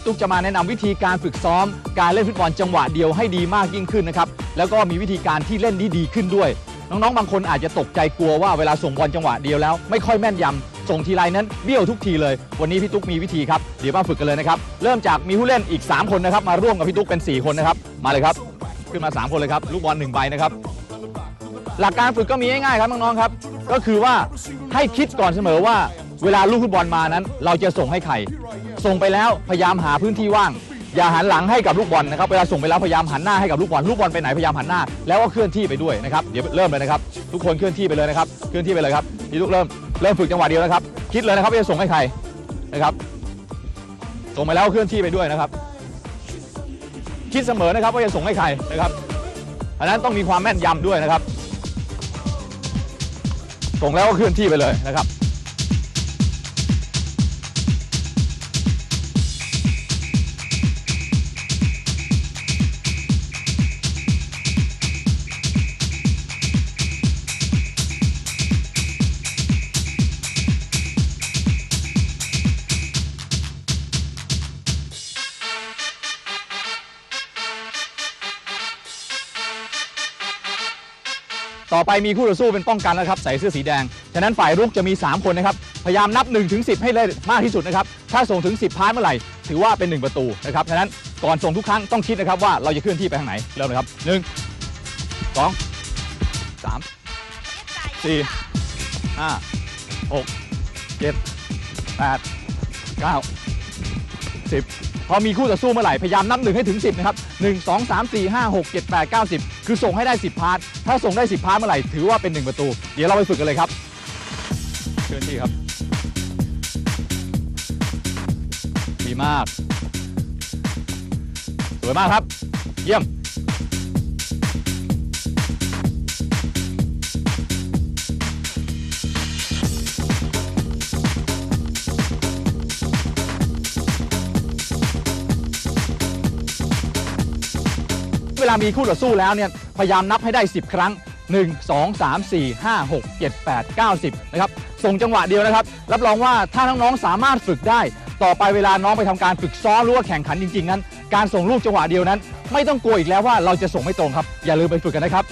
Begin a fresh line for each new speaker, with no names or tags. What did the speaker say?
พี่ตุ๊กจะมาแนะนำวิธีการฝึกซ้อม การเล่นฟุตบอลจังหวะเดียวให้ดีมากยิ่งขึ้นนะครับแล้วก็มีวิธีการที่เล่นที่ดีขึ้นด้วย น้องๆ บางคนอาจจะตกใจกลัวว่าเวลาส่งบอลจังหวะเดียวแล้ว ไม่ค่อยแม่นยำส่งทีไรนั้นเบี้ยวทุกทีเลย วันนี้พี่ตุ๊กมีวิธีครับเดี๋ยวมาฝึกกันเลยนะครับเริ่มจากมีผู้เล่นอีก 3 คนนะครับมาร่วมกับพี่ตุ๊กเป็น 4 คนนะครับมาเลยครับ ขึ้นมา 3 คนเลยครับลูกบอลหนึ่งใบนะครับหลักการฝึกก็มีง่ายๆครับน้องๆครับ ก็คือว่าให้คิดก่อนเสมอว่าเวลาลูกฟุตบอลมานั้น เราจะส่งให้ใคร ส่งไปแล้วพยายามหาพื้นที่ว่าง อย่าหันหลังให้กับลูกบอลนะครับเวลาส่งไปแล้วพยายามหันหน้าให้กับลูกบอลลูกบอลไปไหนพยายามหันหน้าแล้วก็เคลื่อนที่ไปด้วยนะครับเดี๋ยวเริ่มเลยนะครับ ทุกคนเคลื่อนที่ไปเลยนะครับเคลื่อนที่ไปเลยครับนี่ลูกเริ่มเริ่มฝึกจังหวะเดียวนะครับ คิดเลยนะครับว่าจะส่งให้ใครนะครับส่งไปแล้วเคลื่อนที่ไปด้วยนะครับ คิดเสมอนะครับว่าจะส่งให้ใครนะครับอันนั้นต้องมีความแม่นยำด้วยนะครับส่งแล้วก็เคลื่อนที่ไปเลยนะครับ ต่อไปมีคู่ต่อสู้เป็นป้องกันแล้วครับใส่เสื้อสีแดง ฉะนั้นฝ่ายรุกจะมี 3 คนนะครับ พยายามนับ1ถึง10ให้ได้มากที่สุดนะครับ ถ้าส่งถึง 10 พาร์ทเมื่อไหร่ ถือว่าเป็น 1 ประตูนะครับ ฉะนั้นก่อนส่งทุกครั้งต้องคิดนะครับว่าเราจะเคลื่อนที่ไปทางไหน เริ่มเลยครับ 1 2 3 4 5 6 7 8 9 10 พอมีคู่ต่อสู้เมื่อไหร่พยายามนับหนึ่งให้ถึง 10 นะครับ 1 2 3 4 5 6 7 8 9 10 คือส่งให้ได้ 10 พาร์ทถ้าส่งได้ 10 พาร์ทเมื่อไหร่ถือว่าเป็น 1 ประตู เดี๋ยวเราไปฝึกกันเลยครับเชิญที่ครับดีมากสวยมากครับ เยี่ยม เวลามีคู่ต่อสู้แล้วเนี่ยพยายามนับให้ได้ 10 ครั้ง 1 2 3 4 5 6 7 8 9 10นะครับส่งจังหวะเดียวนะครับ รับรองว่าถ้าน้องๆสามารถฝึกได้ ต่อไปเวลาน้องไปทำการฝึกซ้อมหรือว่าแข่งขันจริง ๆ นั้น การส่งลูกจังหวะเดียวนั้น ไม่ต้องกลัวอีกแล้วว่าเราจะส่งไม่ตรงครับอย่าลืมไปฝึกกันนะครับ